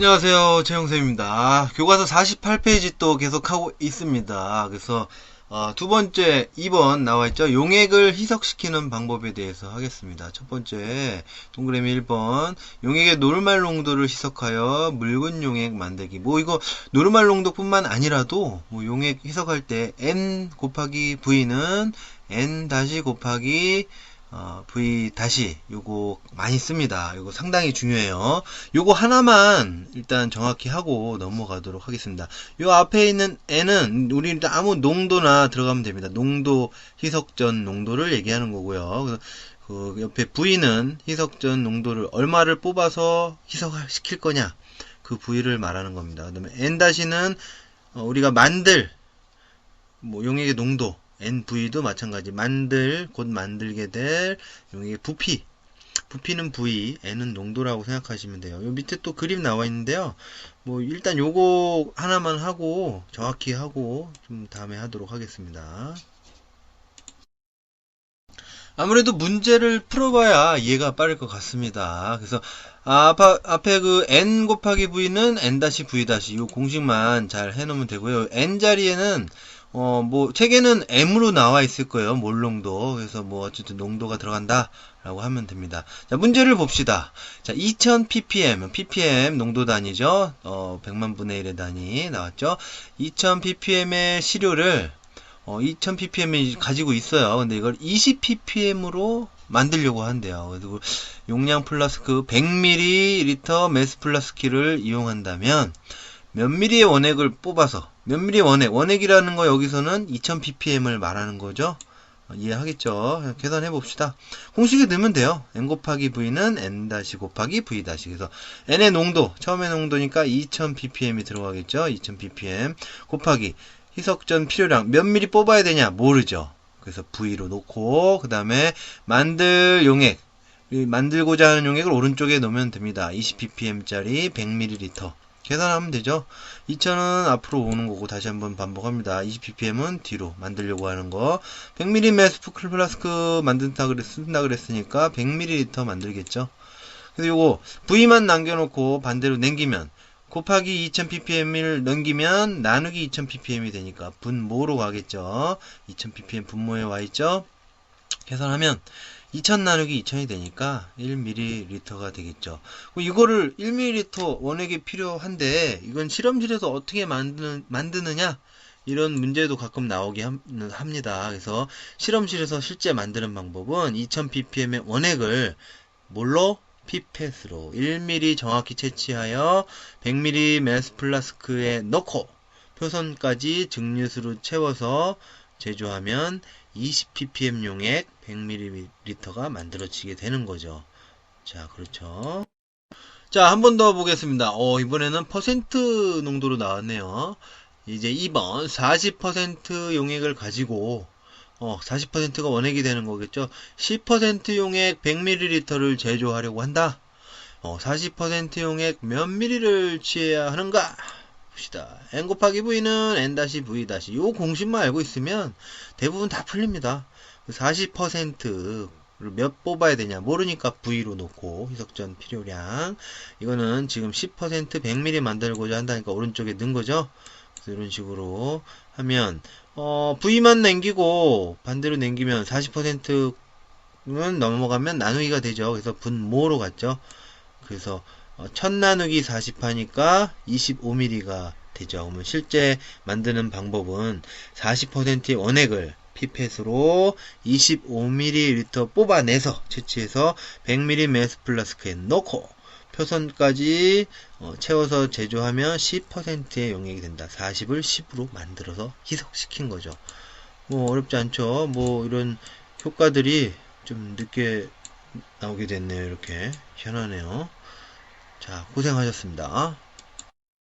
안녕하세요. 최영쌤입니다. 교과서 48페이지 또 계속하고 있습니다. 그래서 어, 두 번째 2번 나와 있죠. 용액을 희석시키는 방법에 대해서 하겠습니다. 첫 번째 동그라미 1번 용액의 노르말 농도를 희석하여 묽은 용액 만들기. 뭐 이거 노르말 농도뿐만 아니라도 뭐 용액 희석할 때 n 곱하기 v는 n 다시 곱하기 어, V 다시 요거 많이 씁니다. 요거 상당히 중요해요. 요거 하나만 일단 정확히 하고 넘어가도록 하겠습니다. 요 앞에 있는 N은 우리 일단 아무 농도나 들어가면 됩니다. 농도 희석전 농도를 얘기하는 거고요. 그 옆에 V는 희석전 농도를 얼마를 뽑아서 희석시킬 거냐 그 V를 말하는 겁니다. 그다음에 N 다시는 어, 우리가 만들 뭐 용액의 농도 NV도 마찬가지. 만들, 곧 만들게 될 용액의 부피. 부피는 V, N은 농도라고 생각하시면 돼요. 요 밑에 또 그림 나와 있는데요. 뭐 일단 요거 하나만 하고 정확히 하고 좀 다음에 하도록 하겠습니다. 아무래도 문제를 풀어봐야 이해가 빠를 것 같습니다. 그래서 아, 앞에 그 n 곱하기 v는 n-v- 이 공식만 잘 해놓으면 되고요. n 자리에는 어, 뭐, 책에는 M으로 나와 있을 거예요. 몰농도. 그래서 뭐, 어쨌든 농도가 들어간다. 라고 하면 됩니다. 자, 문제를 봅시다. 자, 2000 ppm, ppm 농도 단위죠. 어, 100만 분의 1의 단위 나왔죠. 2000 ppm의 시료를, 어, 2000 ppm이 가지고 있어요. 근데 이걸 20 ppm으로 만들려고 한대요. 그리고 용량 플러스 그 100ml 매스 플러스 키를 이용한다면, 몇 미리의 원액을 뽑아서 몇 미리 원액. 원액이라는 거 여기서는 2000ppm을 말하는 거죠? 어, 이해하겠죠? 계산해 봅시다. 공식에 넣으면 돼요. n 곱하기 v는 n 다시 곱하기 v 다시. 그래서 n의 농도 처음의 농도니까 2000ppm이 들어가겠죠? 2000ppm 곱하기 희석전 필요량. 몇 미리 뽑아야 되냐? 모르죠. 그래서 v로 놓고 그 다음에 만들 용액. 만들고자 하는 용액을 오른쪽에 놓으면 됩니다. 20ppm짜리 100ml 계산하면 되죠. 2000은 앞으로 오는 거고 다시 한번 반복합니다. 20ppm은 뒤로 만들려고 하는 거. 100ml 매스프 플라스크 만든다 그랬, 쓴다 그랬으니까 100ml 만들겠죠. 그래서 요거 V만 남겨놓고 반대로 남기면 곱하기 2000ppm을 넘기면 나누기 2000ppm이 되니까 분모로 가겠죠. 2000ppm 분모에 와 있죠. 계산하면 2000 나누기 2000이 되니까 1ml가 되겠죠. 이거를 1ml 원액이 필요한데 이건 실험실에서 어떻게 만드는, 만드느냐 이런 문제도 가끔 나오게 합니다. 그래서 실험실에서 실제 만드는 방법은 2000ppm의 원액을 뭘로? 피펫으로 1mm 정확히 채취하여 100ml 매스 플라스크에 넣고 표선까지 증류수로 채워서 제조하면 20ppm 용액 100ml가 만들어지게 되는 거죠. 자, 그렇죠. 자, 한 번 더 보겠습니다. 어, 이번에는 퍼센트 농도로 나왔네요. 이제 2번 40% 용액을 가지고 어, 40%가 원액이 되는 거겠죠. 10% 용액 100ml를 제조하려고 한다. 어, 40% 용액 몇 ml를 취해야 하는가? 봅시다. n 곱하기 v는 n-v- 요 공식만 알고 있으면 대부분 다 풀립니다. 40%를 몇 뽑아야 되냐 모르니까 V로 놓고 희석전 필요량 이거는 지금 10% 100ml 만들고자 한다니까 오른쪽에 넣은 거죠 이런 식으로 하면 어, V만 남기고 반대로 남기면 40%는 넘어가면 나누기가 되죠 그래서 분모로 갔죠 그래서 어, 1000 나누기 40 하니까 25mm가 되죠 그러면 실제 만드는 방법은 40%의 원액을 피펫으로 25ml 뽑아내서 채취해서 100ml 매스 플라스크에 넣고 표선까지 어, 채워서 제조하면 10%의 용액이 된다. 40을 10으로 만들어서 희석시킨 거죠. 뭐 어렵지 않죠. 뭐 이런 효과들이 좀 늦게 나오게 됐네요. 이렇게 희한하네요. 자 고생하셨습니다.